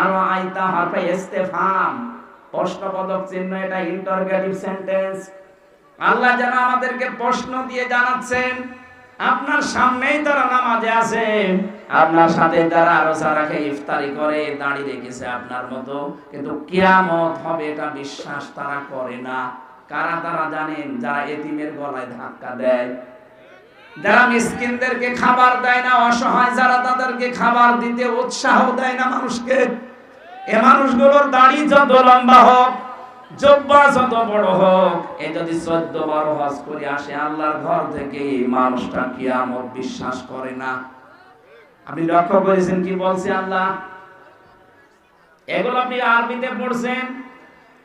আরও আইতা হরফে চিহ্ন এটা ইন্টারগেটিভ সেন্টেন্স আল্লাহ যেন আমাদেরকে প্রশ্ন দিয়ে জানাচ্ছেন, আপনার সামনেই তারা নামাজে আছে, আপনার সাথে তারা রাখে, ইফতারি করে দাঁড়িয়ে রেখেছে আপনার মতো। কিন্তু কিয়ামত হবে এটা বিশ্বাস তারা করে না। কারা তারা জানেন? যারা এতিমের গলায় ধাক্কা দেয়। যারা মিসকিনদেরকে খাবার দেয় না, অসহায় যারা তাদেরকে খাবার দিতে উৎসাহ দেয় না মানুষকে, এ মানুষগুলোর দাড়ি যত লম্বা হোক চোদ্দ হজ করে আসে ঘর থেকে মানুষটা কিয়ামত বিশ্বাস করে না। আপনি লক্ষ্য করেছেন কি আল্লাহ? এগুলো আপনি আরবিতে পড়ছেন?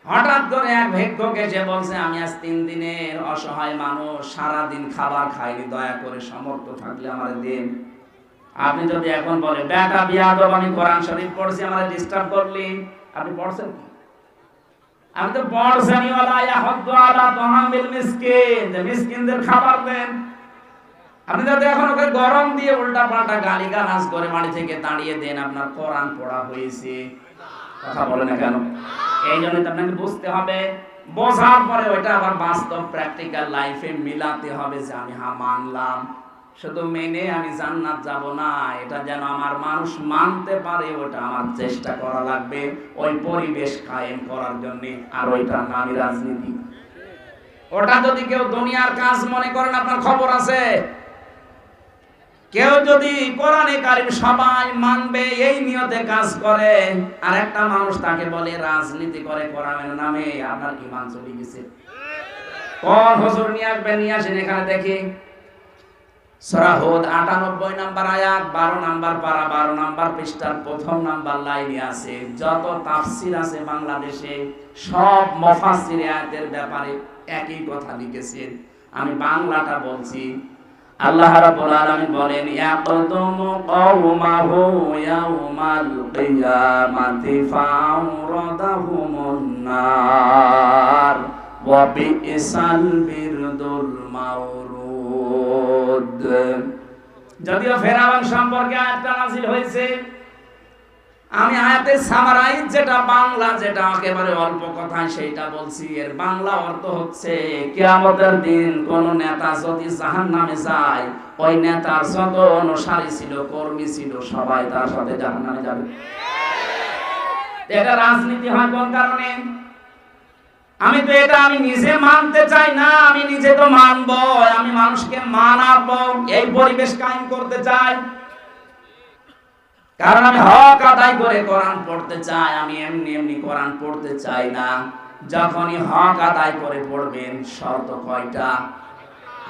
হঠাৎ করে এক ভিক্ষুক এসে বলছে, আমি আজ তিন দিনের অসহায় মানুষ সারা দিন খাবার খাইনি, দয়া করে সমর্থ থাকলে আমার দিন। আপনি যদি এখন বলে বেটা বিয়াদব আমি কোরআন শরীফ পড়ছি, আমার ডিস্টার্ব করলি। আপনি পড়ছেন আমি তো পড়ছেনি ওয়ালা ইয়াহুদ্দু আলা তাহামিল মিসকিন। যে মিসকিনদের খাবার দেন। আপনি যদি এখন ওকে গরম দিয়ে উল্টা পাল্টা গালি গালাজ করে বাড়ি থেকে দাঁড়িয়ে দেন, আপনার কোরআন পড়া হয়েছে। কথা বলে না কেন? এই জন্য আপনাকে বুঝতে হবে, বোঝার পরে ওইটা আবার বাস্তব প্র্যাকটিক্যাল লাইফে মিলাতে হবে যে আমি হা মানলাম। শুধু মেনে আমি জান্নাত যাব না, এটা যেন আমার মানুষ মানতে পারে, ওটা আমার চেষ্টা করা লাগবে, ওই পরিবেশ কায়েম করার জন্য, আর রাজনীতি। ওটা যদি কেউ দুনিয়ার কাজ মনে করেন, আপনার খবর আছে। কেউ যদি কোরআনে কারিম সবাই মানবে, এই নিয়তে কাজ করে আর একটা মানুষ তাকে বলে, রাজনীতি করে কোরআনের নামে, আপনার ইমান চলে গেছে? কোন হুজুর নিয়ে আসবেন, নিয়ে আসেন এখানে দেখি। সূরা হুদ 98 নাম্বার আয়াত 12 নাম্বার পারা 12 নাম্বার পৃষ্ঠার প্রথম নাম্বার লাইনে আছে। যত তাফসীর আছে বাংলাদেশে, সব মুফাসসির আয়াতের ব্যাপারে একই কথা লিখেছেন। আমি বাংলাটা বলছি আল্লাহ রাব্বুল আলামিন বলেন, ইয়াকদুমু কওমাহু ইয়াউমাল কিয়ামাতি ফাউরাদাহুমুন নার ওয়া বিইসাল বিরদুল মাওরুদ যদিও ফেরাউন সম্পর্কে আয়াতটা নাযিল হয়েছে আমি আয়াতের সামারাইজ যেটা বাংলা যেটা একেবারে অল্প কথায় সেইটা বলছি। এর বাংলা অর্থ হচ্ছে, কিয়ামতের দিন কোন নেতা যদি জাহান্নামে যায়, ওই নেতার যত অনুসারী ছিল, কর্মী ছিল, সবাই তার সাথে জাহান্নামে যাবে। এটা রাজনীতি হয় কোন কারণে? আমি তো এটা আমি নিজে মানতে চাই না, আমি নিজে তো মানবো, আমি মানুষকে মানাবো, এই পরিবেশ কায়েম করতে চাই। কারণ আমি হক আদায় করে কোরআন পড়তে চাই, আমি এমনি এমনি কোরআন পড়তে চাই না। যখনই হক আদায় করে পড়বেন, শর্ত কয়টা?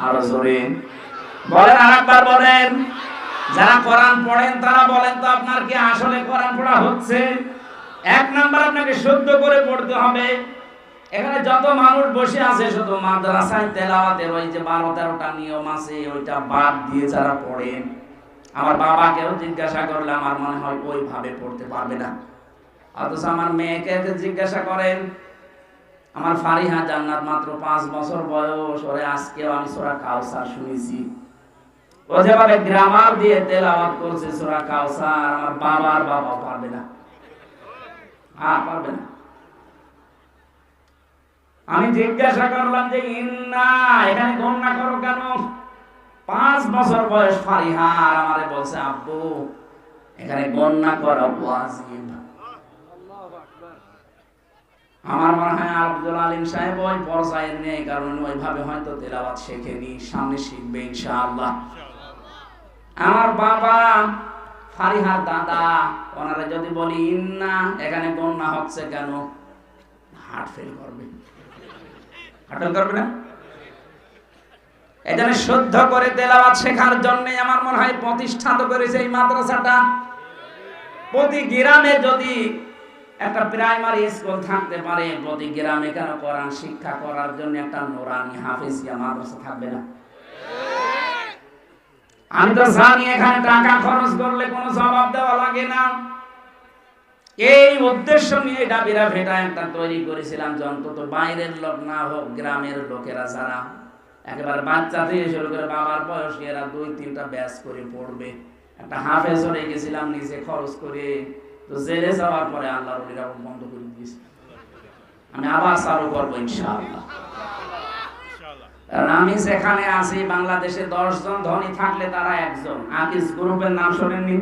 আরও জোরে। বলেন আরেকবার বলেন। যারা কোরআন পড়েন, তারা বলেন তো আপনার কি আসলে কোরআন পড়া হচ্ছে? এক নাম্বার আপনাকে শুদ্ধ করে পড়তে হবে। এখানে যত মানুষ বসে আছে, শুধু মাদ্রাসায় তেলাওয়াতের ওই যে বারো তেরোটা নিয়ম আছে, ওইটা বাদ দিয়ে যারা পড়েন আমার বাবাকেও জিজ্ঞাসা করলে আমার মনে হয় ওইভাবে পড়তে পারবে না। অথচ আমার মেয়েকে জিজ্ঞাসা করেন, আমার ফারিহা জান্নাত মাত্র পাঁচ বছর বয়স, ওরে আজকেও আমি সোরা কাউসার শুনেছি। ও যেভাবে গ্রামার দিয়ে তেলাওয়াত করছে সোরা কাউসার আমার বাবার বাবা পারবে না। হ্যাঁ পারবে না। আমি জিজ্ঞাসা করলাম যে, ইন্না, এখানে গণনা করো কেন? পাঁচ বছর বয়স ফারিহার আমারে বলছে, আব্বু, এখানে গণনা করা ওয়াজিব। আমার মনে হয় আব্দুল আলিম সাহেব ওই পর্যায়ে নেই, কারণ ওইভাবে হয়তো তেলাওয়াত শেখেনি, সামনে শিখবে ইনশাআল্লাহ। আমার বাবা ফারিহার দাদা, ওনারা যদি বলি, ইন্না, এখানে গণনা হচ্ছে কেন? হার্ট ফেল করবে। হার্ট ফেল করবে না? এখানে শুদ্ধ করে তেলাওয়াত শেখার জন্য আমার মনে হয় প্রতিষ্ঠা করেছে এই মাদ্রাসাটা। প্রতি গ্রামে যদি একটা প্রাইমারি স্কুল থাকতে পারে, প্রতি গ্রামে কেন কোরআন শিক্ষা করার জন্য একটা নোরানি হাফেজিয়া মাদ্রাসা থাকবে না। আমি তো জানি এখানে টাকা খরচ করলে কোনো জবাব দেওয়া লাগে না। এই উদ্দেশ্য নিয়ে ডাবিরা ভেটা একটা তৈরি করেছিলাম যে অন্তত বাইরের লোক না হোক, গ্রামের লোকেরা যারা একেবারে বাচ্চা থেকে শুরু করে বাবার বয়স এরা দুই তিনটা ব্যাস করে পড়বে। একটা হাফেজ হয়ে গেছিলাম নিজে খরচ করে। তো জেলে যাওয়ার পরে আল্লাহর ওলিরা বন্ধ করে দিয়েছে। আমি আবার করব ইনশাআল্লাহ। আমি আছি, বাংলাদেশে দশ জন ধনী থাকলে তারা একজন। আকিস গ্রুপের নাম শোনেননি?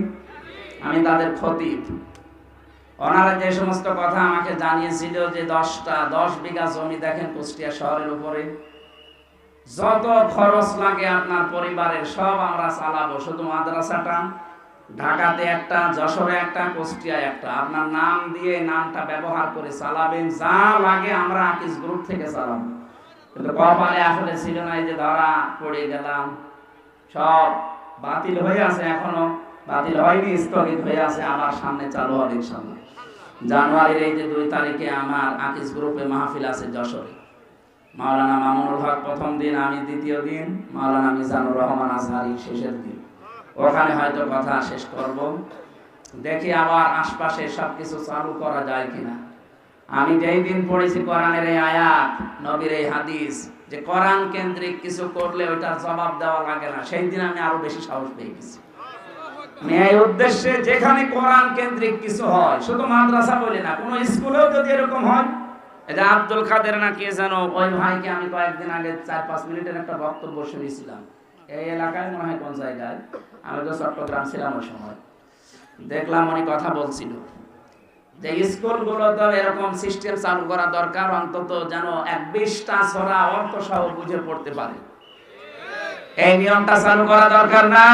আমি তাদের খতিব। ওনারা যে সমস্ত কথা আমাকে জানিয়েছিল যে দশটা, দশ বিঘা জমি দেখেন কুষ্টিয়া শহরের উপরে। যত খরচ লাগে আপনার পরিবারের, সব আমরা চালাবো। শুধু মাদ্রাসাটা, ঢাকাতে একটা, যশোরে একটা, কুষ্টিয়ায় একটা। আপনার নাম দিয়ে নামটা ব্যবহার করে চালাবেন, যা লাগে আমরা আকিস গ্রুপ থেকে চালাবো। কিন্তু কপালে আসলে ছিল না যে ধরা পড়ে গেলাম। সব বাতিল হয়ে আছে এখনও। বাতিল হয়নি, স্থগিত হয়ে আছে, আবার সামনে চালু হবে ইনশাল্লাহ জানুয়ারির এই যে দুই তারিখে আমার আকিস গ্রুপে মাহফিল আছে যশোরে। মাওলানা মামুনুল হক প্রথম দিন, আমি দ্বিতীয় দিন, মাওলানা মিজানুর রহমান আজহারি শেষের দিন। ওখানে হয়তো কথা শেষ করব। দেখি আবার আশপাশে সবকিছু চালু করা যায় কিনা। আমি যেই দিন পড়েছি কোরআনের এই আয়াত, নবীর এই হাদিস, যে কোরআন কেন্দ্রিক কিছু করলে ওইটার জবাব দেওয়া লাগে না। সেই দিন আমি আরও বেশি সাহস পেয়ে গেছি। এই উদ্দেশ্যে যেখানে কোরআন কেন্দ্রিক কিছু হয়, শুধু মাদ্রাসা বলি না, কোনো স্কুলেও যদি এরকম হয় যে আব্দুল খাদের না কে যেন, ওই ভাইকে আমি কয়েকদিন আগে চার পাঁচ মিনিটের একটা বক্তব্য শুনেছিলাম। এই এলাকায় মনে হয় কোন জায়গায়? আমি তো চট্টগ্রাম ছিলাম ওই সময়। দেখলাম উনি কথা বলছিল। যে স্কুলগুলো তো এরকম সিস্টেম চালু করা দরকার, অন্তত যেন এক বিশটা ছড়া অর্থ সহ বুঝে পড়তে পারে। এই নিয়মটা চালু করা দরকার না।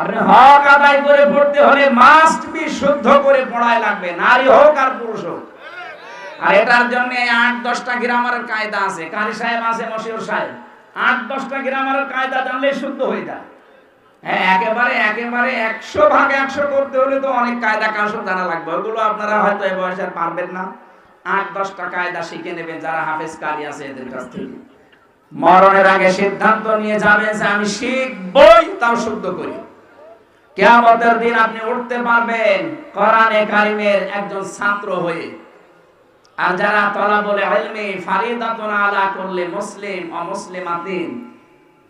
আপনি হক আদায় করে পড়তে হলে মাস্ট বি শুদ্ধ করে পড়ায় লাগবে, নারী হোক আর পুরুষ হোক। আর এটার জন্য আট দশটা গ্রামারের কায়দা আছে। সাহেব আছে, মশিউর সাহেব। আট দশটা গ্রামারের কায়দা জানলে শুদ্ধ হয়ে যায়। হ্যাঁ একেবারে একেবারে একশো ভাগ একশো করতে হলে তো অনেক কায়দা জানা লাগবে। ওগুলো আপনারা হয়তো এই পারবেন না। আট দশটা কায়দা শিখে নেবেন যারা হাফেজ আছে এদের কাছ থেকে। মরণের আগে সিদ্ধান্ত নিয়ে যাবেন যে আমি শিখবই, তাও শুদ্ধ করি। কেয়ামতের দিন আপনি উঠতে পারবেন কোরআনে কারিমের একজন ছাত্র হয়ে। আর যারা তলা ইলমি ফারিদাতুন আলা করলে মুসলিম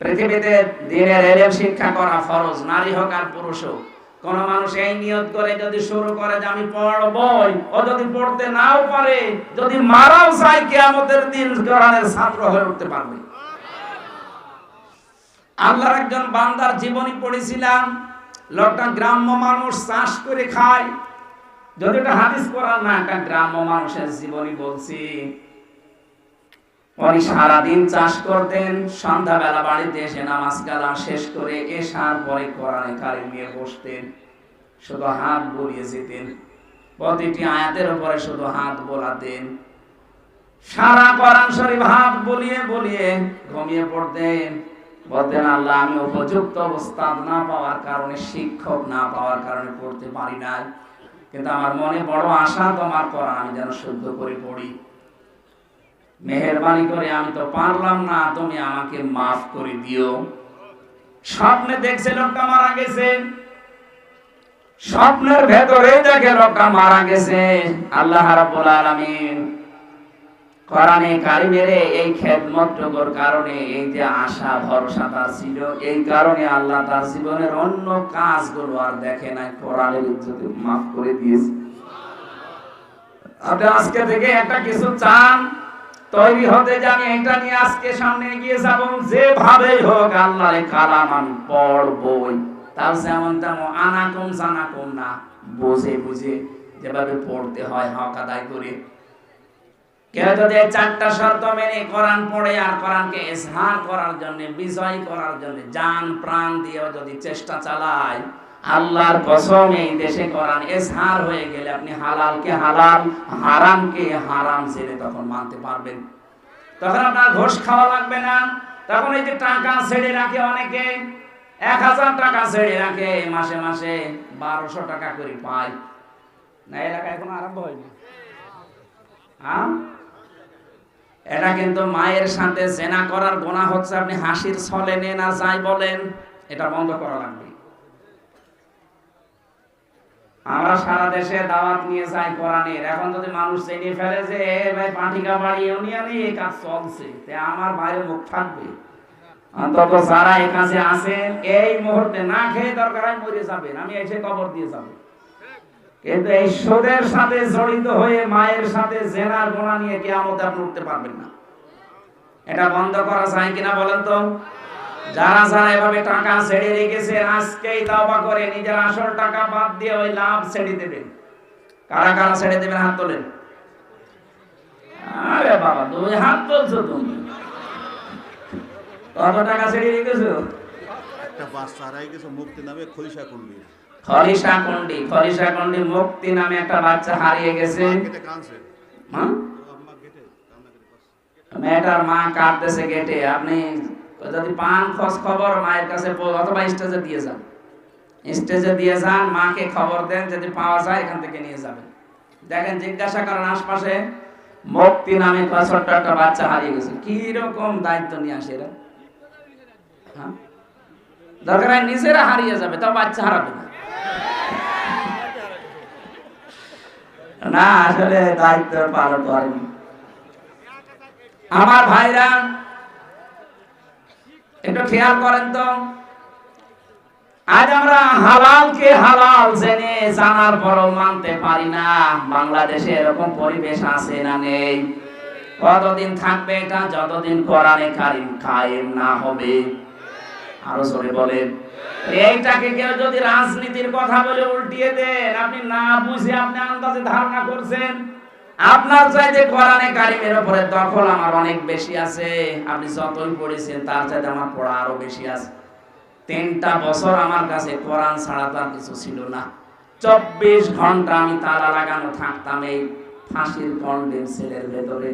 পৃথিবীতে দিনের এলেম শিক্ষা করা ফরজ, নারী হোক আর পুরুষ হোক। কোন মানুষ এই নিয়ত করে যদি শুরু করে যে আমি পড়বই, ও যদি পড়তে নাও পারে, যদি মারাও চাই দিন কোরআনের ছাত্র হয়ে উঠতে পারবে। আল্লাহর একজন বান্দার জীবনী পড়েছিলাম, লোকটা গ্রাম্য মানুষ চাষ করে খায় যদি এটা হাদিস করার না, একটা গ্রাম্য মানুষের জীবনী বলছি। উনি সারাদিন চাষ করতেন, সন্ধ্যাবেলা বাড়িতে এসে নামাজ কালাম শেষ করে এসার পরে কোরআনে কারিম নিয়ে বসতেন, শুধু হাত বলিয়ে যেতেন। প্রতিটি আয়াতের উপরে শুধু হাত বোলাতেন। সারা কোরআন শরীফ হাত বলিয়ে বলিয়ে ঘুমিয়ে পড়তেন। বলতেন, আল্লাহ, আমি উপযুক্ত অবস্থান না পাওয়ার কারণে, শিক্ষক না পাওয়ার কারণে পড়তে পারি নাই। কিন্তু আমার মনে বড় আশা তোমার করা আমি যেন শুদ্ধ করে পড়ি। মেহরবানি করে আমি তো পারলাম না, তুমি আমাকে মাফ করে দিও। স্বপ্নে দেখছে লোকটা মারা গেছে। স্বপ্নের ভেতরে দেখে লোকটা মারা গেছে। আল্লাহ রাব্বুল আলামিন কোরআনে কারিমের এই খেদমতটুকুর কারণে এই যে আশা, ভরসা তার ছিল, এই কারণে আল্লাহ তার জীবনের অন্য কাজগুলো আর দেখে নাই, কোরআনের ইজ্জতে মাফ করে দিয়েছে। আপনি আজকে থেকে একটা কিছু চান, তৈরি হতে জানি এটা নিয়ে আজকে সামনে এগিয়ে যাব, যেভাবেই হোক আল্লাহর কালাম আমি পড়বই। তার যেমন তেমন আনাকুম জানাকুম না, বুঝে বুঝে যেভাবে পড়তে হয়, হক আদায় করে কেউ এই চারটা শর্ত মেনে কোরআন পড়ে আর কোরআনকে এসহার করার জন্য, বিজয় করার জন্য জান, প্রাণ দিয়েও যদি চেষ্টা চালায়, আল্লাহর কসম এই দেশে কোরআন এসহার হয়ে গেলে আপনি হালালকে হালাল, হারামকে হারাম ছেড়ে তখন মানতে পারবেন। তখন আপনার ঘোষ খাওয়া লাগবে না। তখন এই যে টাকা ছেড়ে রাখে অনেকে, এক হাজার টাকা ছেড়ে রাখে, মাসে মাসে বারোশো টাকা করে পায়। না এলাকা এখন আরম্ভ হয়নি। হ্যাঁ? এটা কিন্তু মায়ের সাথে জেনা করার গোনা হচ্ছে, আপনি হাসির ছলে নেন আর যাই বলেন, এটা বন্ধ করা লাগবে। আমরা সারা দেশে দাওয়াত নিয়ে যাই কোরআনের। এখন যদি মানুষ জেনে ফেলে যে ভাই, পাঠিকা বাড়ি ইউনিয়নে এই কাজ চলছে। তে আমার বাইরে মুখ থাকবে। অন্তত যারা এই কাজে আছেন, এই মুহূর্তে না খেয়ে দরকার মরে যাবেন। আমি এসে কবর দিয়ে যাব। কিন্তু সুদের সাথে জড়িত হয়ে মায়ের সাথে জেনার গোনা নিয়ে কেয়ামতে আপনি উঠতে পারবেন না। এটা বন্ধ করা যায় কিনা বলেন তো? যারা যারা এভাবে টাকা ছেড়ে রেখেছে, আজকেই তাওবা করে নিজের আসল টাকা বাদ দিয়ে ওই লাভ ছেড়ে দেবেন। কারা কারা ছেড়ে দেবেন? হাত তোলেন। আরে বাবা, তুমি হাত তুলছো তুমি। কত টাকা ছেড়ে রেখেছো? একটা বাচ্চা হারাই গেছে, মুক্তি নামে খলিশা কুন্ডি খলিশা কন্ডি খলিশা কন্ডি মুক্তি নামে একটা বাচ্চা হারিয়ে গেছে। মেয়েটার মা কাঁদতেছে গেটে আপনি যদি পান খোঁজ খবর মায়ের কাছে অথবা স্টেজে দিয়ে যান। স্টেজে দিয়ে যান মাকে খবর দেন যদি পাওয়া যায় এখান থেকে নিয়ে যাবেন। দেখেন জিজ্ঞাসা করেন আশপাশে মুক্তি নামে ছোট্ট একটা বাচ্চা হারিয়ে গেছে। কি রকম দায়িত্ব নিয়ে আসে এরা? হ্যাঁ? দরকার নিজেরা হারিয়ে যাবে তাও বাচ্চা হারাবে না। না আসলে দায়িত্ব পালন করেনি। আমার ভাইরা, একটু খেয়াল করেন তো। আজ আমরা হালালকে হালাল জেনে জানার পরও মানতে পারি না, বাংলাদেশে এরকম পরিবেশ আছে না নেই। কতদিন থাকবে এটা? যতদিন কোরআনে কারিম কায়েম না হবে। আরও জোরে বলেন। এইটাকে কেউ যদি রাজনীতির কথা বলে উল্টিয়ে দেন, আপনি না বুঝে আপনি আন্দাজে ধারণা করছেন। আপনার চাইতে কোরআনে কারিমের উপরে দখল আমার অনেক বেশি আছে। আপনি যতই পড়েছেন, তার চাইতে আমার পড়া আরও বেশি আছে। তিনটা বছর আমার কাছে কোরআন ছাড়া তো আর কিছু ছিল না। চব্বিশ ঘণ্টা আমি তালা লাগানো থাকতাম এই ফাঁসির কন্ডেম সেলের ভেতরে।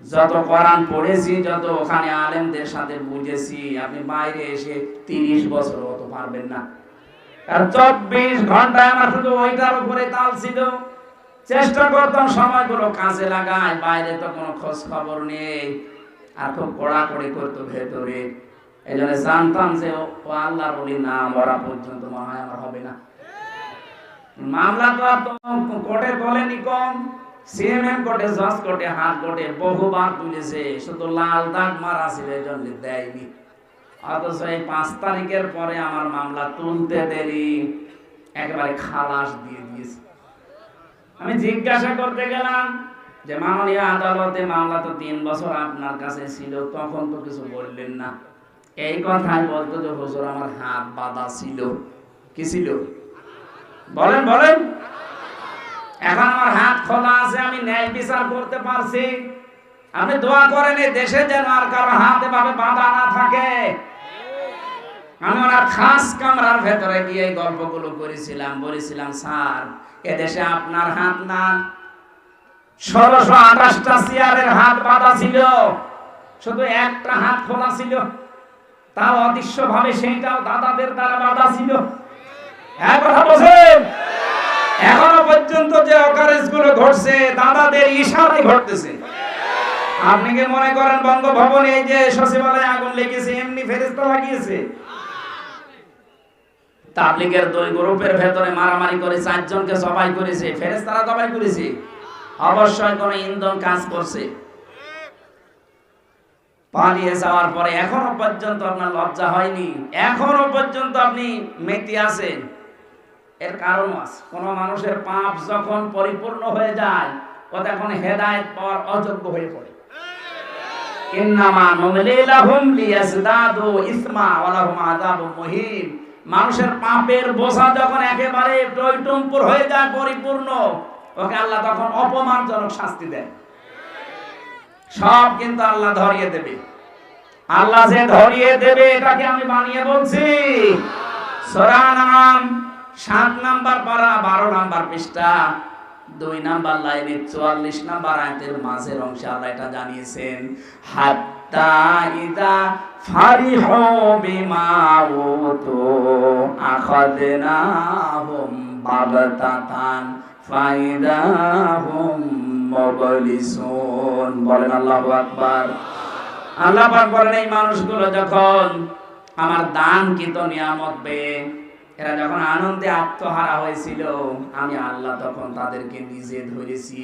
যত কোরআন পড়েছি যত ওখানে আলেমদের সাথে বুঝেছি, আপনি বাইরে এসে তিরিশ বছর হতে পারবেন না। চব্বিশ ঘন্টায় আমার শুধু ওইটার উপরে তাল ছিল। চেষ্টা করতাম সময়গুলো কাজে লাগায়, বাইরে তো কোনো খোঁজ খবর নেই। আর খুব কড়াকড়ি করতো ভেতরে। এই জন্য জানতাম যে ও আল্লাহর বলি না, মরা পর্যন্ত মনে আমার হবে না। মামলা তো আর তো কোর্টে বলেনি কম। সিএমএম জজ হাত বহুবার তুলেছে। শুধু লাল দাগ মারা ছিল দেয়নি। অথচ এই পাঁচ তারিখের পরে আমার মামলা তুলতে দেরি। একেবারে খালাস দিয়ে দিয়েছে। আমি জিজ্ঞাসা করতে গেলাম যে, মাননীয় আদালতে মামলা তো তিন বছর আপনার কাছে ছিল, তখন তো কিছু বললেন না। এই কথাই বলতো যে হুজুর আমার হাত বাঁধা ছিল। কি ছিল? বলেন বলেন। এখন আমার হাত খোলা আছে, আমি ন্যায় বিচার করতে পারছি। আপনি দোয়া করেন, এই দেশে যেন আর কারও হাত এভাবে বাঁধা না থাকে। আমি ওনার খাস কামরার ভেতরে গিয়ে এই গল্পগুলো করেছিলাম, বলেছিলাম, স্যার আপনার হাত না। আঠাশটা চেয়ারের হাত বাঁধা ছিল, শুধু একটা হাত খোলা ছিল। তাও অদৃশ্য ভাবে সেইটাও দাদাদের দ্বারা বাধা ছিল। এক কথা বলছেন? এখনও পর্যন্ত যে অকারেজগুলো ঘটছে, দাদাদের ইশারায় ঘটতেছে। আপনি কি মনে করেন বঙ্গভবনে এই যে সচিবালয়ে আগুন লেগেছে, এমনি ফেরেস্তা লাগিয়েছে? তাবলিগের দুই গ্রুপের ভেতরে মারামারি করে চারজনকে সবাই করেছে ফেরেস্তারা সবাই করেছে। অবশ্যই কোন ইন্ধন কাজ করছে। পালিয়ে যাওয়ার পরে এখনও পর্যন্ত আপনার লজ্জা হয়নি। এখনও পর্যন্ত আপনি মেতে আছেন। এর কারণ আছে। কোন মানুষের পাপ যখন পরিপূর্ণ হয়ে যায়, ও তখন হেদায়েত পাওয়ার অযোগ্য হয়ে পড়ে। মানুষের পাপের বোঝা যখন একেবারে টইটুম্পুর হয়ে যায় পরিপূর্ণ, ওকে আল্লাহ তখন অপমানজনক শাস্তি দেয় সব কিন্তু আল্লাহ ধরিয়ে দেবে। আল্লাহ যে ধরিয়ে দেবে, এটাকে আমি বানিয়ে বলছি। সূরা নাম সাত নাম্বার পারা বারো নাম্বার পৃষ্ঠা, দুই নাম্বার লাইনে চুয়াল্লিশ নাম্বার আয়াতের মাঝের অংশে আল্লাহ এটা জানিয়েছেন ফারিহু বিমা বলেন আল্লাহু বলেন, এই মানুষগুলো যখন আমার দান কিত নিয়ামত পেয়ে এরা যখন আনন্দে আত্মহারা হয়েছিল, আমি আল্লাহ তখন তাদেরকে নিজে ধরেছি।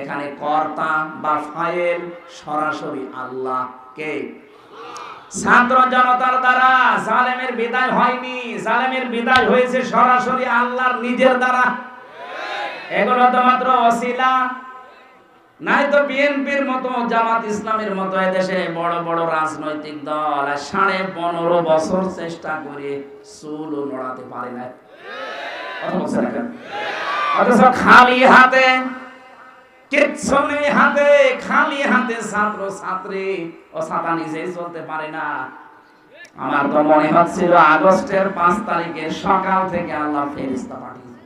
এখানে কর্তা বা ফায়েল সরাসরি আল্লাহ কে ছাত্র জনতার দ্বারা জালেমের বিদায় হয়নি, জালেমের বিদায় হয়েছে সরাসরি আল্লাহর নিজের দ্বারা। এগুলো তো মাত্র অশিলা। নাই তো বিএনপির মতো, জামাত ইসলামের মতো এদেশে বড় বড় রাজনৈতিক দল সাড়ে পনেরো বছর চেষ্টা করে চুলও নড়াতে পারে না খালি হাতে হাতে, খালি হাতে ছাত্র ছাত্রী ও ছাতা নিজেই চলতে পারে না। আমার তো মনে হচ্ছিল আগস্টের পাঁচ তারিখে সকাল থেকে আল্লাহ ফেরিস্তা পাঠিয়েছে।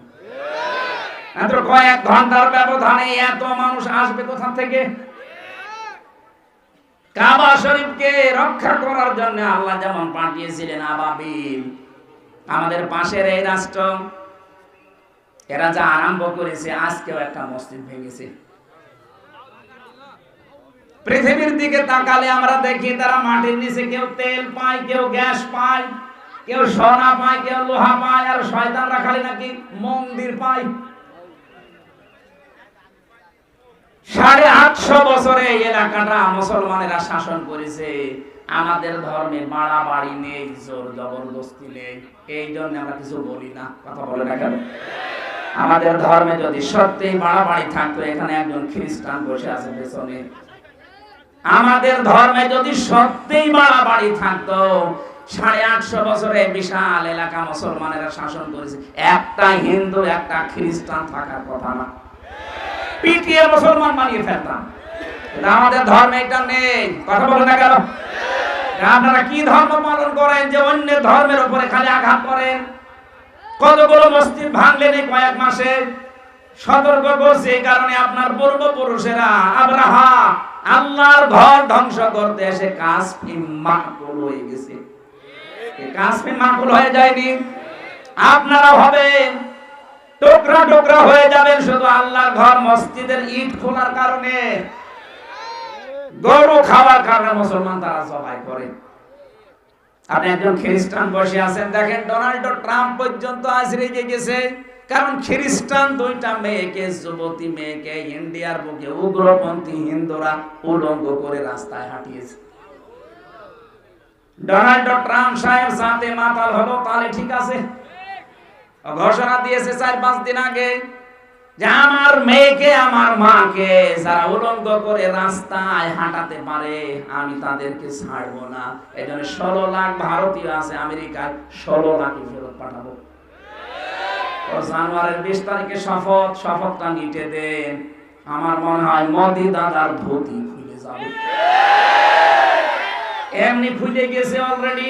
কয়েক ঘণ্টার ব্যবধানে এত মানুষ আসবে কোথা থেকে? কাবা শরীফকে রক্ষা করার জন্য আল্লাহ যেমন পাঠিয়েছিলেন আবাবিল আমাদের পাশের এই রাষ্ট্র, এরা যা আরম্ভ করেছে, আজকেও একটা মসজিদ ভেঙেছে। পৃথিবীর দিকে তাকালে আমরা দেখি তারা মাটির নিচে কেউ তেল পায়, কেউ গ্যাস পায়, কেউ সোনা পায়, কেউ লোহা পায়, আর শয়তানরা খালি নাকি মন্দির পায়। সাড়ে আটশো বছরে এলাকাটা মুসলমানেরা শাসন করেছে। আমাদের ধর্মে বাড়াবাড়ি নেই, জোর জবরদস্তি নেই। এই জন্য আমরা কিছু বলি না। কথা বলে না কেন? আমাদের ধর্মে যদি সত্যি বাড়াবাড়ি থাকতো, এখানে একজন খ্রিস্টান বসে আছে পেছনে। আমাদের ধর্মে যদি সত্যিই বাড়াবাড়ি থাকতো, সাড়ে আটশো বছরে বিশাল এলাকা মুসলমানেরা শাসন করেছে। একটা হিন্দু, একটা খ্রিস্টান থাকার কথা না। পিটিয়ে মুসলমান বানিয়ে ফেলতাম আমাদের ধর্মে এটা নেই। কথা বলে না কেন? আপনারা কি ধর্ম পালন করেন যে অন্য ধর্মের উপরে খালি আঘাত করেন? কতগুলো মসজিদ ভাঙলেন এই কয়েক মাসে? সতর্ক করছে, এই কারণে আপনার পূর্বপুরুষেরা আব্রাহা আল্লাহর ঘর ধ্বংস করতে এসে কাশ্মীর মাকুল হয়ে গেছে। কাশ্মীর মাকুল হয়ে যায়নি। আপনারা হবেন টুকরা টুকরা হয়ে যাবেন শুধু আল্লাহর ঘর, মসজিদের ইট খোলার কারণে। গরু খাওয়ার কারণে মুসলমান তারা সবাই করে। আপনি একজন খ্রিস্টান বসে আছেন, দেখেন ডোনাল্ড ট্রাম্প পর্যন্ত আজ গেছে। কারণ খ্রিস্টান দুইটা মেয়েকে, যুবতী মেয়েকে, ইন্ডিয়ার বুকে উগ্রপন্থী হিন্দুরা উলঙ্গ করে রাস্তায় হাঁটিয়েছে। ডোনাল্ড ট্রাম্প সাহেব সাথে মাতাল হলো, তাহলে ঠিক আছে। ঘোষণা দিয়েছে চার, পাঁচ দিন আগে যে আমার মেয়েকে, আমার মাকে যারা উলঙ্গ করে রাস্তায় হাঁটাতে পারে, আমি তাদেরকে ছাড়বো না। এই জন্য ষোলো লাখ ভারতীয় আছে আমেরিকায়, ষোলো লাখই ফেরত পাঠাবো। জানুয়ারির বিশ তারিখে শপথ, শপথটা নিতে দেন। আমার মনে হয় মোদি দাদার ধুতি খুলে যাবে। এমনি খুলে গেছে অলরেডি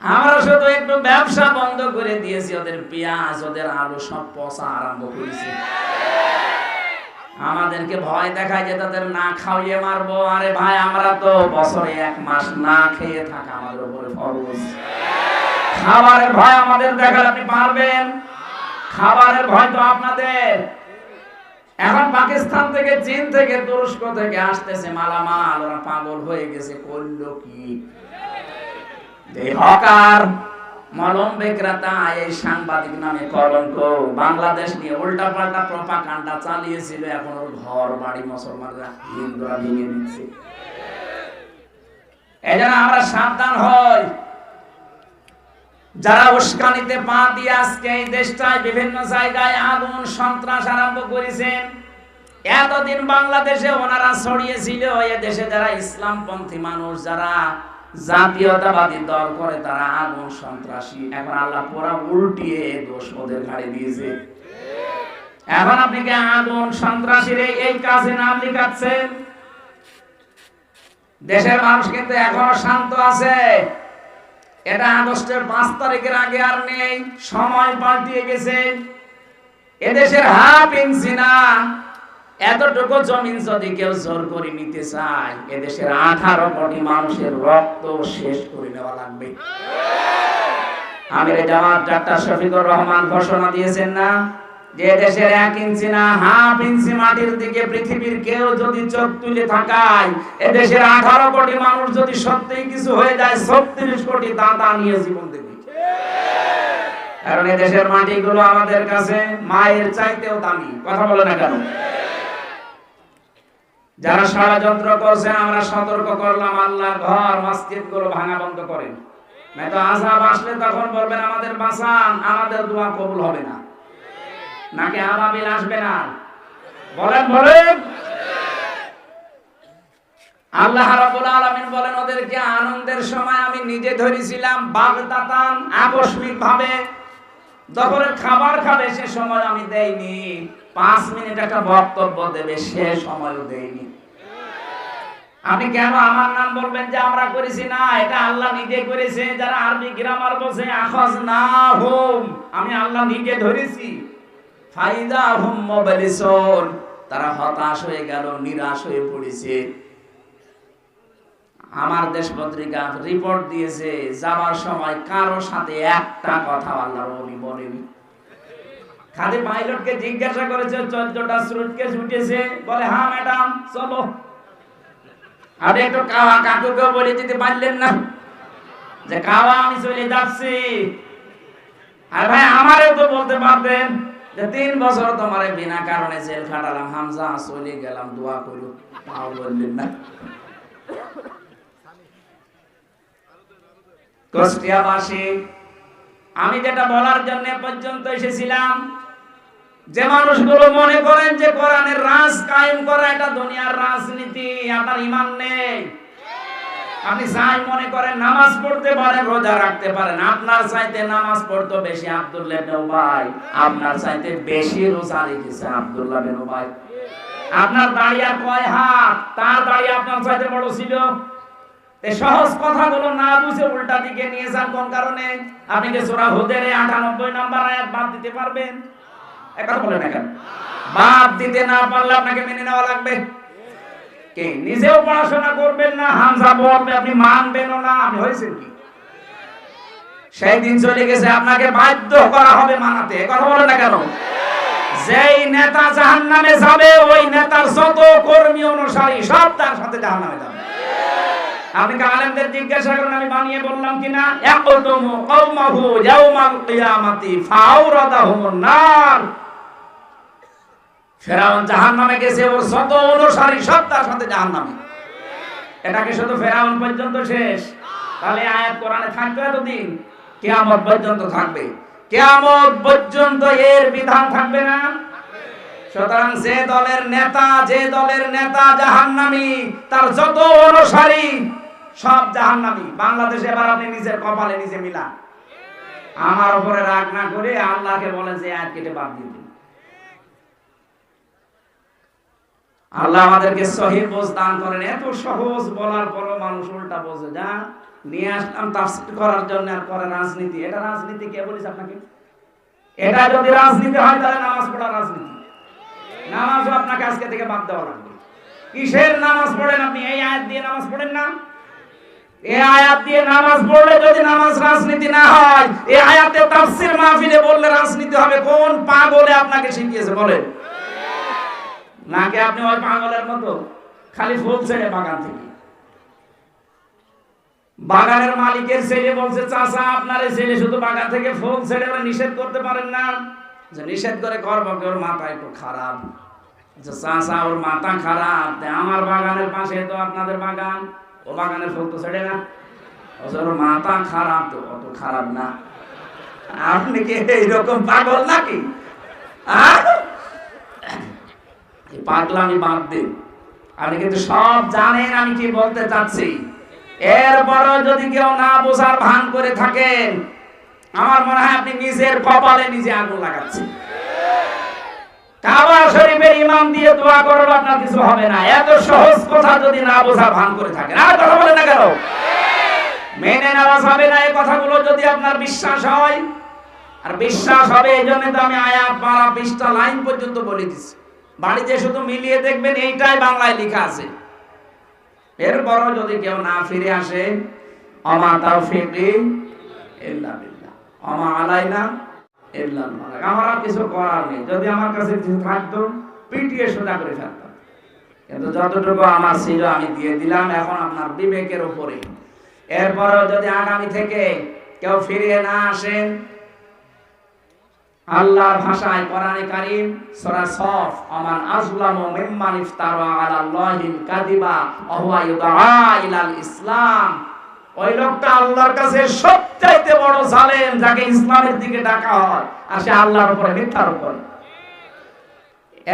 আমরা শুধু একটু ব্যবসা বন্ধ করে দিয়েছি, ওদের পেঁয়াজ, ওদের আলু সব পচা আরম্ভ করেছি। আমাদেরকে ভয় দেখায় যে তাদের না খাওয়িয়ে মারবো। আরে ভাই, আমরা তো বছরে এক মাস না খেয়ে থাকা আমাদের উপরে ফরজ। খাবারের ভয় আমাদের দেখার আপনি পারবেন? খাবারের ভয় তো আপনাদের। এখন পাকিস্তান থেকে, চীন থেকে, তুরস্ক থেকে আসতেছে মালামাল, ওরা পাগল হয়ে গেছে, করল কি? এই হকার মলম বিক্রেতা এই সাংবাদিক নামে কলঙ্ক। বাংলাদেশ নিয়ে উল্টা পাল্টা চালিয়েছিল, এখন ওর ঘর, বাড়ি মুসলমানরা হিন্দুরা ভেঙে দিচ্ছে। এই আমরা সাবধান হই। যারা উস্কানিতে পা দিয়ে আজকে এই দেশটায় বিভিন্ন জায়গায় আগুন, সন্ত্রাস আরম্ভ করেছেন, এতদিন বাংলাদেশে ওনারা ছড়িয়েছিল, এ দেশে যারা ইসলামপন্থী মানুষ, যারা জাতীয়তাবাদী দল করে তারা আগুন সন্ত্রাসী। এখন আল্লাহ পুরা উল্টিয়ে দোষ ওদের ঘাড়ে দিয়েছে। এখন আপনি কি আগুন সন্ত্রাসীর এই কাজে নাম লিখাচ্ছেন? দেশের মানুষ কিন্তু এখনও শান্ত আছে। এটা আগস্টের পাঁচ তারিখের আগে আর নেই। সময় পাল্টিয়ে গেছে। এদেশের হাফ ইঞ্চি না। এতটুকু জমিন যদি কেউ জোর করে নিতে চায়, এদেশের আঠারো কোটি মানুষের রক্ত শেষ করে নেওয়া লাগবে। আমির জামাত ডাক্তার শফিকুর রহমান ঘোষণা দিয়েছেন না, যে দেশের এক ইঞ্চি না হাফ ইঞ্চি মাটির দিকে পৃথিবীর কেউ যদি চোখ তুলে থাকায়, এদেশের আঠারো কোটি মানুষ যদি সত্যি কিছু হয়ে যায়, ছত্রিশ কোটি দাদা নিয়ে জীবন দেবে। কারণ এদেশের মাটিগুলো আমাদের কাছে মায়ের চাইতেও দামি। কথা বলে না কেন? যারা ষড়যন্ত্র করছে, আমরা সতর্ক করলাম, আল্লাহর ঘর মসজিদগুলো ভাঙা বন্ধ করেন। আসলে তখন বলবেন, আমাদের বাঁচান, আমাদের দোয়া কবুল হবে না। নাকি আবাবিল আসবে না? বলেন বলেন। আল্লাহ বলেন, ওদেরকে আনন্দের সময় আমি নিজে ধরেছিলাম, বাগদাতান আকস্মিক ভাবে দুপুরের খাবার খাবে, সে সময় আমি দেইনি। পাঁচ মিনিট একটা বক্তব্য দেবে, সে সময়ও দেইনি আপনি কেন আমার নাম বলবেন যে আমরা করেছি? না, এটা আল্লাহ নিজে করেছে, যারা আরবি গ্রামার বসে আখাজ না হোম আমি আল্লাহ নিজে ধরেছি। ফাইদা হুম মোবাইলিসন তারা হতাশ হয়ে গেল, নিরাশ হয়ে পড়েছে। আমার দেশ পত্রিকা রিপোর্ট দিয়েছে, যাবার সময় কারও সাথে একটা কথা আল্লাহ বলেনি। খালি পাইলটকে জিজ্ঞাসা করেছে, চোদ্দটা সুটকেস উঠেছে বলে হ্যাঁ ম্যাডাম, চলো। আরে একটু কাওয়া কাকুকে বলে দিতে পারলেন না। যে কাওয়া আমি চলে যাচ্ছি। আর ভাই, আমারও তো বলতে পারতেন যে, তিন বছর তোমার বিনা কারণে জেল খাটালাম। হামজা, চলে গেলাম, দোয়া করু। তাও বললেন না। কুষ্টিয়াবাসী, আমি যেটা বলার জন্য পর্যন্ত এসেছিলাম যে মানুষগুলো মনে করেন যে কোরআনের রাজ কায়েম করা এটা দুনিয়ার রাজনীতি, আপনার ইমান নেই। আপনি যাই মনে করেন নামাজ পড়তে পারেন, রোজা রাখতে পারেন, আপনার চাইতে নামাজ পড়তো বেশি আব্দুল্লাহ বিন উবাই, আপনার চাইতে বেশি রোজা রেখেছে আব্দুল্লাহ বিন উবাই। আপনার দাঁড়িয়ে কয় হাত? তার দাঁড়িয়ে আপনার চাইতে বড় ছিল? সহজ কথাগুলো না বুঝে উল্টা দিকে নিয়ে যান কোন কারণে? আপনি কি সূরা হুদের 98 নাম্বার আয়াত বাদ দিতে পারবেন? একথা বলেন না কেন? বাদ দিতে না পারলে আপনাকে মেনে নেওয়া লাগবে। কে নিজেও পড়াশোনা করবেন না, হামজা বলবে আপনি মানবেনও না, আপনি হয়েছেন কি? সেই দিন চলে গেছে, আপনাকে বাধ্য করা হবে মানাতে। কথা বলেন না কেন? যেই নেতা জাহান্নামে যাবে, ওই নেতার যত কর্মী অনুসারী সব তার সাথে জাহান্নামে যাবে। আপনি আলেমদের জিজ্ঞাসা করেন, আমি বানিয়ে বললাম কিনা? ইয়াকুতুমু কওমাহু ইয়াউমাল কিয়ামাতি ফাওরাদাহুমুন নার। ফেরাউন জাহান নামে গেছে, ওর শত অনুসারী সব তার সাথে জাহান্নামে। এটাকে শুধু ফেরাউন পর্যন্ত শেষ? তাহলে আয়াত কোরআনে থাকবে এতদিন? কিয়ামত পর্যন্ত থাকবে। কিয়ামত পর্যন্ত এর বিধান থাকবে না? সুতরাং যে দলের নেতা, যে দলের নেতা জাহান্নামী, তার যত অনুসারী সব জাহান্নামী। বাংলাদেশে এবার আপনি নিজের কপালে নিজে মিলান। আমার উপরে রাগ না করে আল্লাহকে বলেন যে আয়াত কেটে বাদ দিন। আল্লাহ আমাদেরকে বোঝ দান করেন। এত সহজ বলার পরও মানুষ উল্টা বোঝে, যা, নিয়ে আসলাম তাফসীর করার জন্য আর করে রাজনীতি। এটা রাজনীতি কে বলিস আপনাকে? এটা যদি রাজনীতি হয় তাহলে নামাজ পড়া রাজনীতি। নামাজও আপনাকে আজকে থেকে বাদ দেওয়া লাগবে। কিসের নামাজ পড়েন আপনি? এই আয়াত দিয়ে নামাজ পড়েন না? এই আয়াত দিয়ে নামাজ পড়লে যদি নামাজ রাজনীতি না হয়, এই আয়াতে তাফসীর মাহফিলে বললে রাজনীতি হবে। কোন পাগলে আপনাকে শিখিয়েছে? বলেন। নাকি আপনি ওই পাগলের মতো? খালি ফুল ছেড়ে বাগান থেকে। বাগানের মালিকের ছেলে বলছে, চাচা, আপনার ছেলে শুধু বাগান থেকে ফুল ছেড়ে নিষেধ করতে পারেন না। যে নিষেধ করে করব ওর মাথা একটু খারাপ। চাচা, ওর মাথা খারাপ। আমার বাগানের পাশে তো আপনাদের বাগান। ও বাগানের ফুল তো ছেড়ে না। ওর মাথা খারাপ তো অত খারাপ না। আপনি কি এইরকম পাগল নাকি? আহ? এই পাগলামি বাদ কিন্তু সব জানেন, আমি কি বলতে চাচ্ছি? এরপরও যদি কেউ না বোঝার ভান করে থাকেন, আমার মনে হয় আপনি নিজের কপালে নিজে আগুন লাগাচ্ছেন। না। এত সহজ কথা যদি না ভান করে আর কথা বলেন না কেন? মেনে নেওয়া যাবে না এই যদি আপনার বিশ্বাস হয়। আর বিশ্বাস হবে, এই জন্য তো আমি আয়াত বারা বিশটা লাইন পর্যন্ত বলে দিচ্ছি। বাড়িতে শুধু মিলিয়ে দেখবেন এইটাই বাংলায় লেখা আছে। এরপরও যদি কেউ না ফিরে আসে, অমা ইল্লা বিল্লাহ, অমা আমার আর কিছু করার নেই। যদি আমার কাছে থাকতো, পিটিয়ে করে যতটুকু আমার ছিল, আমি দিয়ে দিলাম, এখন আপনার বিবেকের উপরে এরপরেও যদি আগামী থেকে কেউ ফিরিয়ে না আসেন আল্লাহর ভাষায় কোরআনে কারীম, সূরা সফ আমান আযলামু মিম্মান ইফতারা কাযিবা ওয়া ইলাল ইসলাম। ওই লোকটা আল্লাহর কাছে সবচাইতে বড় জালেম, যাকে ইসলামের দিকে ডাকা হয়, আর সে আল্লাহর উপরে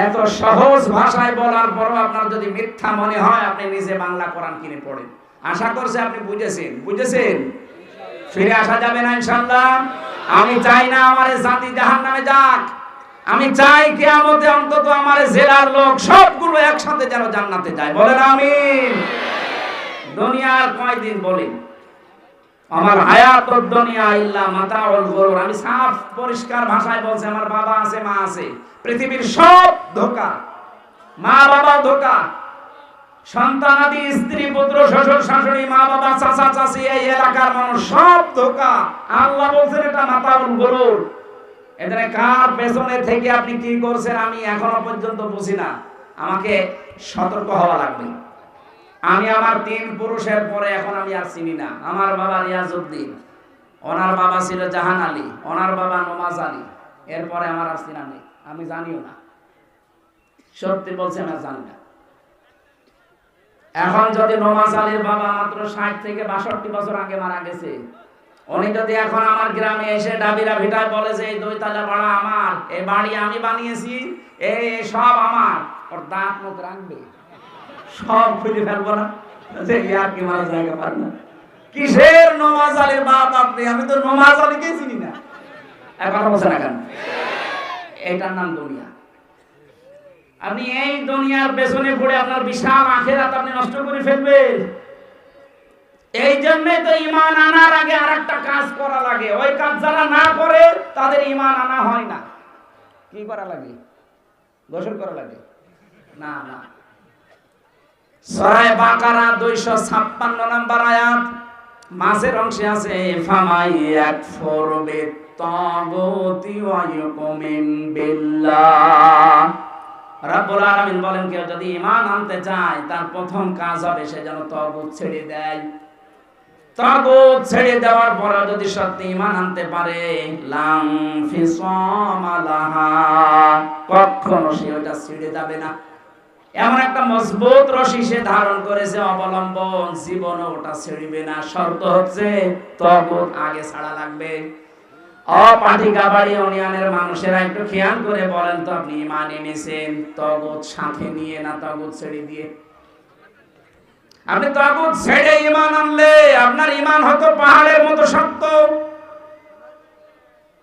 এত সহজ ভাষায় বলার পরও আপনার যদি মিথ্যা মনে হয়, আপনি নিজে বাংলা কোরআন কিনে পড়েন। আশা করছে আপনি বুঝেছেন। বুঝেছেন? ফিরে আসা যাবে না ইনশাল্লাহ আমি চাই না আমার জাতি জাহান নামে যাক। আমি চাই কেয়ামতে অন্তত আমার জেলার লোক সবগুলো একসাথে যেন জান্নাতে যায়। বলেন আমিন। দুনিয়ার কয়দিন বলি? আমার হায়াত দুনিয়া ইল্লা মাতাউল গরুর। আমি সাফ, পরিষ্কার ভাষায় বলছি, আমার বাবা আছে, মা আছে। পৃথিবীর সব ধোকা। মা বাবা ধোকা। সন্তানাদি, স্ত্রী, পুত্র, শ্বশুর, শাশুড়ি, মা, বাবা, চাচা, চাচি, এই এলাকার মানুষ সব ধোকা। আল্লাহ বলছেন এটা মাতাউল গরুর। এখানে কার পেছনে থেকে আপনি কি করছেন আমি এখনও পর্যন্ত বুঝি না। আমাকে সতর্ক হওয়া লাগবে। আমি আমার তিন পুরুষের পরে এখন আমি আর চিনি না। আমার বাবা রিয়াজউদ্দিন, ওনার বাবা ছিল জাহান আলী, ওনার বাবা নমাজ আলী। এরপরে আমার আর চিনা নেই। আমি জানিও না। সত্যি বলছি আর জানি না। এখন যদি নমাজ আলীর বাবা মাত্র ষাট থেকে বাষট্টি বছর আগে মারা গেছে, উনি যদি এখন আমার গ্রামে এসে ডাবিরা ভিটায় বলে যে, এই দইতলা বাড়া আমার এই বাড়ি আমি বানিয়েছি এই সব আমার। ওর দাঁত মুখ রাখবে। সব খুঁজে ফেলব না। এটার নাম দুনিয়া। আপনি এই দুনিয়ার পেছনে পড়ে আপনার বিশাল আখেরাত আপনি নষ্ট করে ফেলবেন। এই জন্যই তো ইমান আনার আগে আর একটা কাজ করা লাগে। ওই কাজ যারা না করে, তাদের ইমান আনা হয় না। কি করা লাগে? গোসল করা লাগে? না না। সরাই বাকারা দুইশো ছাপ্পান্ন নম্বর আয়াত। মাঝের অংশে আছে, ফামাই এক ফরবে তগতি ওয়ায়ুকুমিন বিল্লাহ। রাব্বুল আলামিন বলেন, কেউ যদি ঈমান আনতে চায়, তার প্রথম কাজ হবে সে যেন ছেড়ে দেয়। তগুত ছেড়ে দেওয়ার পরে যদি সত্যি আনতে পারে কখনো সে ওটা ছেড়ে যাবে না। এমন একটা মজবুত রশি সে ধারণ করেছে, অবলম্বন জীবনে ওটা ছেড়িবে না। শর্ত হচ্ছে তগুত আগে ছাড়া লাগবে। অপাঠিকা বাড়ি ইউনিয়নের মানুষেরা একটু খেয়াল করে বলেন তো, আপনি ইমান এনেছেন, তগুত সাথে নিয়ে না, তগুত ছেড়ে দিয়ে? আপনি তগুত ছেড়ে ইমান আনলে আপনার ইমান হতো পাহাড়ের মতো শক্ত।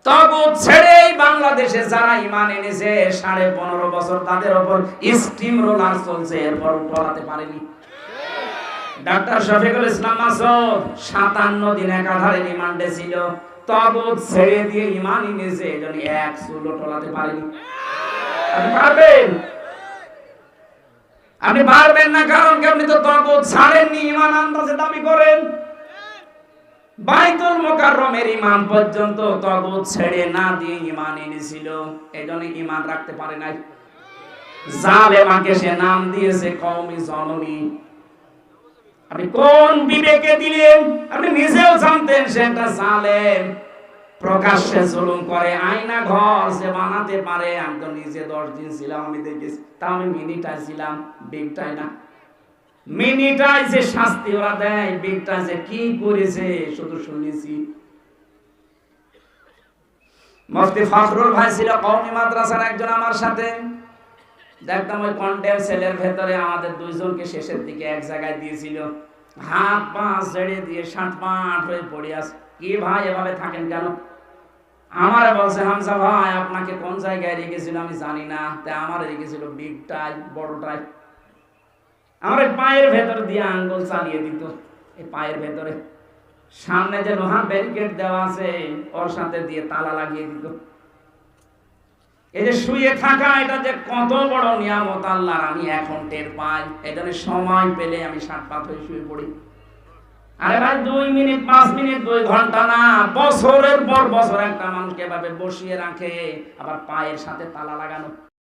তগুত ছেড়েই বাংলাদেশে যারা ইমান এনেছে, সাড়ে পনেরো বছর তাদের ওপর স্টিম রোলার চলছে, এরপর টলাতে পারেনি। ডাক্তার শফিকুল ইসলাম সাতান্ন দিন একাধারে রিমান্ডে ছিল। তগুত ছেড়ে দিয়ে ইমান এনেছে, এজন্য এক চুলো টলাতে পারেনি। আপনি পারবেন? আপনি পারবেন না, কারণ আপনি তো তগুত ছাড়েননি, ইমান আন্দাজে দাবি করেন। বাইতুল মোকাররমের ইমান পর্যন্ত তগুত ছেড়ে না দিয়ে ইমান এনেছিল, এজন্য ইমান রাখতে পারে নাই। জালেমাকে সে নাম দিয়েছে কওমি জননী। আপনি কোন বিবেকে দিলেন? আপনি নিজেও জানতেন সে একটা জালেম। প্রকাশ্যে জুলুম করে, আয়না ঘর সে বানাতে পারে। আমি তো নিজে দশ দিন ছিলাম, আমি দেখেছি। তা আমি মিনিটায় ছিলাম বিগটায় না। মিনিটায় যে শাস্তি ওরা দেয় বিগটা যে কি করেছে, শুধু শুনেছি। মুফতি ফখরুল ভাই ছিল কওমি মাদ্রাসার একজন আমার সাথে। দেখতাম ওই কন্টেম সেলের ভেতরে আমাদের দুইজনকে শেষের দিকে এক জায়গায় দিয়েছিল। হাত, পা ছেড়ে দিয়ে ষাট পাট হয়ে পড়ে আস। কি ভাই এভাবে থাকেন কেন? আমার বলছে হামসা ভাই, আপনাকে কোন জায়গায় রেখেছিল আমি জানি না। তাই আমার রেখেছিল বিগ টাই বড় টাই আমার পায়ের ভেতর দিয়ে আঙ্গুল চালিয়ে দিত। এই পায়ের ভেতরে। সামনে যে লোহার ব্যারিকেড দেওয়া আছে, ওর সাথে দিয়ে তালা লাগিয়ে দিত। এই যে শুয়ে থাকা, এটা যে কত বড় নিয়ামত আল্লাহর আমি এখন টের পাই এখানে সময় পেলে আমি সাত পাত হয়ে শুয়ে পড়ি। আরে ভাই, দুই মিনিট, পাঁচ মিনিট, দুই ঘণ্টা না, বছরের পর বছর একটা মানুষকে এভাবে বসিয়ে রাখে, আবার পায়ের সাথে তালা লাগানো।